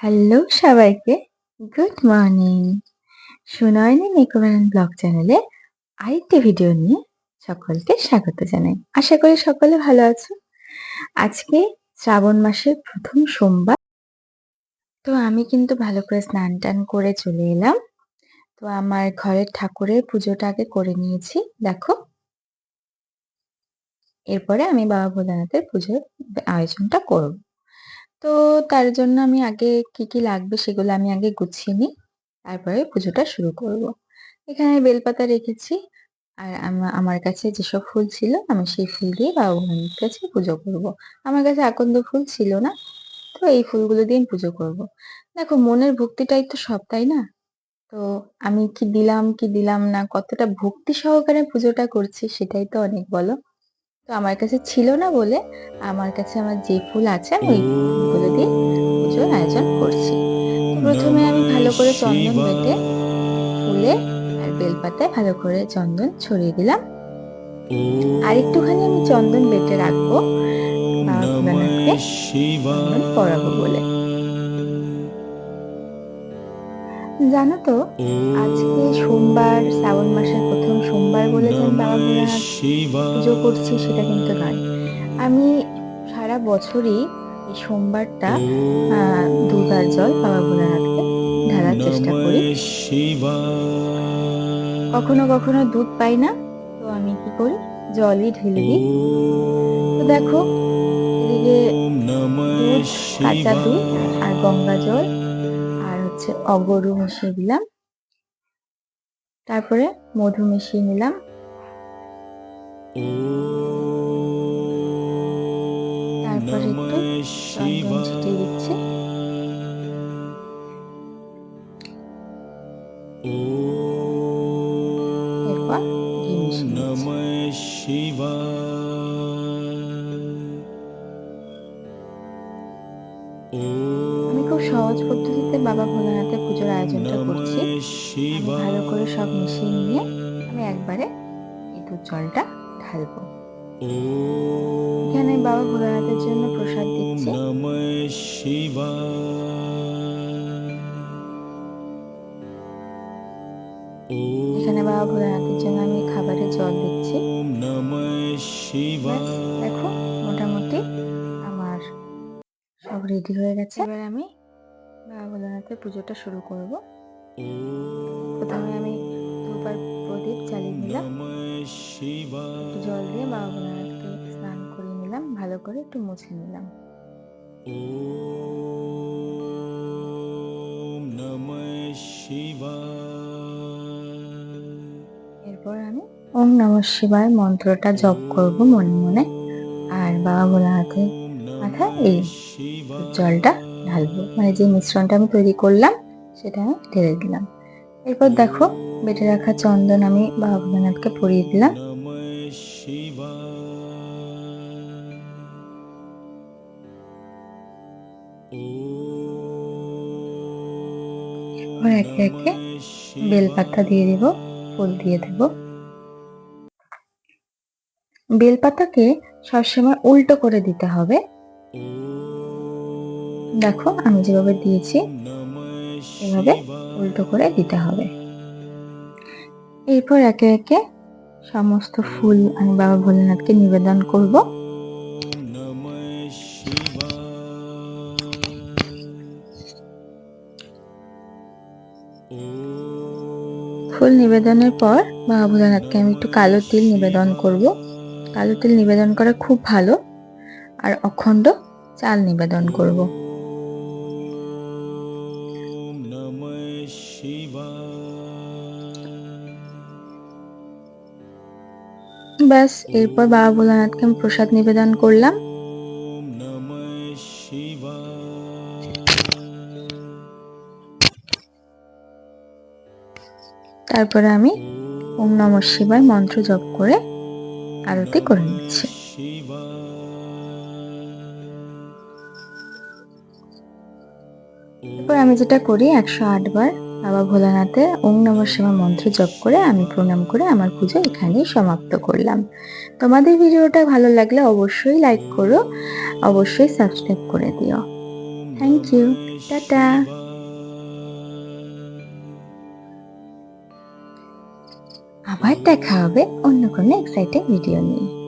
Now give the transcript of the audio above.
Hello সবাইকে good morning Sunayani makeover vlog চ্যানেলে আরেকটি ভিডিও নিয়ে সকলকে স্বাগত জানাই। আশা করি সকলে ভালো আছো। আজকে শ্রাবণ মাসের প্রথম সোমবার, তো আমি কিন্তু ভালো করে স্নান টান করে চলে এলাম। তো আমার ঘরের ঠাকুরের পুজোটা আগে করে নিয়েছি, দেখো। এরপরে আমি বাবা ভোলানাথের পুজোর আয়োজনটা করব। তো তার জন্য আমি আগে কি কি লাগবে সেগুলো আমি আগে গুছিয়ে নিই তারপরে পুজোটা শুরু করব। এখানে বেলপাতা রেখেছি আর আমার কাছে যেসব ফুল ছিল আমি সেই ফুল দিয়ে বাবা ভগবানের কাছে পুজো করব। আমার কাছে আকন্দ ফুল ছিল না, তো এই ফুলগুলো দিয়ে পুজো করব। দেখো, মনের ভক্তিটাই তো সব, তাই না তো আমি কি দিলাম কি দিলাম না, কতটা ভক্তি সহকারে পুজোটা করছি সেটাই তো অনেক বলো তো আমার কাছে ছিল না বলে আমার কাছে আমার যে ফুল আছে আমি ওই ফুলগুলো দিয়ে পুজোর আয়োজন করছি। প্রথমে আমি ভালো করে চন্দন বেটে ফুলে আর বেলপাতায় ভালো করে চন্দন ছড়িয়ে দিলাম। আর একটুখানি আমি চন্দন বেটে রাখব বাবা ভোলানাথকে পরাবো বলে। জানো তো আজকে সোমবার শ্রাবণ মাসের প্রথম সোমবার বলে যে বাবা ভোলানাথ পুজো করছি সেটা কিন্তু নয়। আমি সারা বছরই এই সোমবারটা দুবার জল বাবা ভোলানাথকে ঢালার চেষ্টা করি। কখনো কখনো দুধ পাই না তো আমি কি করি? জলই ঢেলে দিই। তো দেখো এদিকে দুধ কাঁচা দুধ আর গঙ্গা জল হচ্ছে অগরু মিশিয়ে দিলাম। তারপরে মধু মিশিয়ে নিলাম। খুব সহজ পদ্ধতিতে বাবা ভোলানাথের পুজোর আয়োজনটা করছি। ভালো করে সব মিশিয়ে নিয়ে আমি একবারে এই দুধ জলটা ঢালবো। এখানে বাবা ভোলানাথের জন্য প্রসাদ দিচ্ছি। এখানে বাবা ভোলানাথের জন্য আমি খাবারে জল দিচ্ছি। দেখো মোটামুটি আমার সব রেডি হয়ে গেছে। এবার আমি বাবা ভোলানাথের পুজোটা শুরু করব। প্রথমে আমি দুবার প্রদীপ চালিয়ে নিলাম। জল দিয়ে বাবা ভোলানাথকে স্নান করে নিলাম ভালো করে একটু মুছে নিলাম। এরপর আমি ওম নম শিবায় মন্ত্রটা জপ করব মনে মনে। আর বাবা ভোলানাথের মাথায় এই জলটা ঢালবো। মানে যে মিশ্রণটা আমি তৈরি করলাম, সেটা আমি ঢেলে দিলাম। এরপর দেখো, বেটে রাখা চন্দন আমি বাবা পরিয়ে দিলাম। একে একে বেলপাতা দিয়ে দিব, ফুল দিয়ে দেব। বেলপাতাকে সবসময় উল্টো করে দিতে হবে। দেখো, আমি যেভাবে দিয়েছি, এভাবে উল্টো করে দিতে হবে। এরপর একে একে সমস্ত ফুল আমি বাবা ভোলেনাথকে নিবেদন করব। ফুল নিবেদনের পর বাবা ভোলেনাথকে আমি একটু কালো তিল নিবেদন করব। কালো তিল নিবেদন করা খুব ভালো। আর অখণ্ড চাল নিবেদন করব। ব্যাস, এরপর বাবা ভোলানাথকে আমি প্রসাদ নিবেদন করলাম। তারপরে আমি ওম নম শিবায় মন্ত্র জপ করে আরতি করে নিচ্ছি। এরপর আমি যেটা করি, একশো আট বার বাবা ভোলানাথে ওম নম শিবা মন্ত্র জপ করে আমি প্রণাম করে আমার পুজো এখানেই সমাপ্ত করলাম। তোমাদের ভিডিওটা ভালো লাগলে অবশ্যই লাইক করো, অবশ্যই সাবস্ক্রাইব করে দিও। Thank you tata. আবার দেখা হবে অন্য কোনো এক্সাইটিং ভিডিও নিয়ে.